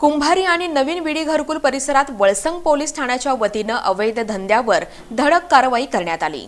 कुंभारी आणि नवीन विडी घरकुल परिसरात वळसंग पोलीस ठाण्याच्या वतीनं अवैध धंद्यावर धडक कारवाई करण्यात आली.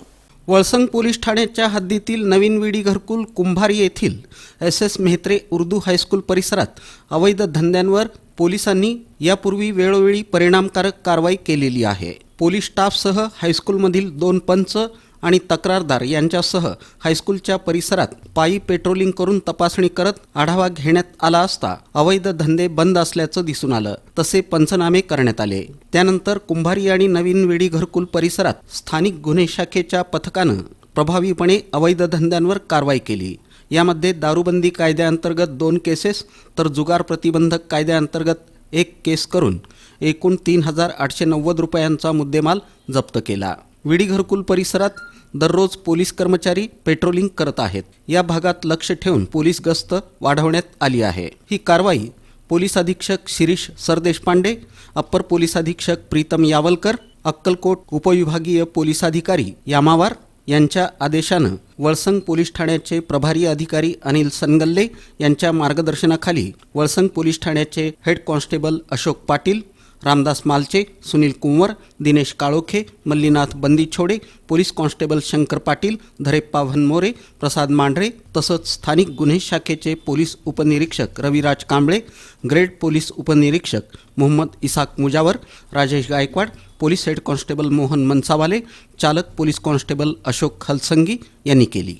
वळसंग पोलीस ठाण्याच्या हद्दीतील नवीन विडी घरकुल कुंभारी येथील S S Mehtre Urdu high school परिसरात अवैध धंद्यांवर पोलिसांनी यापूर्वी वेळोवेळी परिणामकारक कारवाई केलेली आहे. पोलीस स्टाफसह हायस्कूलमधील दोन पंच आणि तक्रारदार यांच्यासह हायस्कूलच्या परिसरात पायी पेट्रोलिंग करून तपासणी करत आढावा घेण्यात आला असता अवैध धंदे बंद असल्याचं दिसून आलं. तसे पंचनामे करण्यात आले. त्यानंतर कुंभारी आणि नवीन वेडी घरकुल परिसरात स्थानिक गुन्हे शाखेच्या पथकानं प्रभावीपणे अवैध धंद्यांवर कारवाई केली. यामध्ये दारूबंदी कायद्याअंतर्गत दोन केसेस तर जुगार प्रतिबंधक कायद्याअंतर्गत एक केस करून एकूण तीन हजार आठशे नव्वद रुपयांचा मुद्देमाल जप्त केला. विडी घरकुल परिसरात दररोज पोलीस कर्मचारी पेट्रोलिंग करत आहेत. या भागात लक्ष ठेवून पोलीस गस्त वाढवण्यात आली आहे. ही कारवाई पोलीस अधीक्षक शिरीष सरदेशपांडे अप्पर पोलीस अधीक्षक प्रीतम यावलकर अक्कलकोट उपविभागीय पोलीस अधिकारी यामावार यांच्या आदेशानं वळसंग पोलीस ठाण्याचे प्रभारी अधिकारी अनिल सनगल्ले यांच्या मार्गदर्शनाखाली वळसंग पोलीस ठाण्याचे head constable Ashok Patil Ramdas Malche Sunil Kunwar Dinesh Kalokhe Mallinath Bandichhode police constable Shankar Patil Dhareppa Bhanmore Prasad Mandhare तसंच स्थानिक गुन्हे शाखेचे पोलीस उपनिरीक्षक रविराज कांबळे ग्रेड पोलीस उपनिरीक्षक Mohammad Isaq Mujawar Rajesh Gaikwad police head constable Mohan Mansawale चालक police constable Ashok हलसंगी यांनी केली.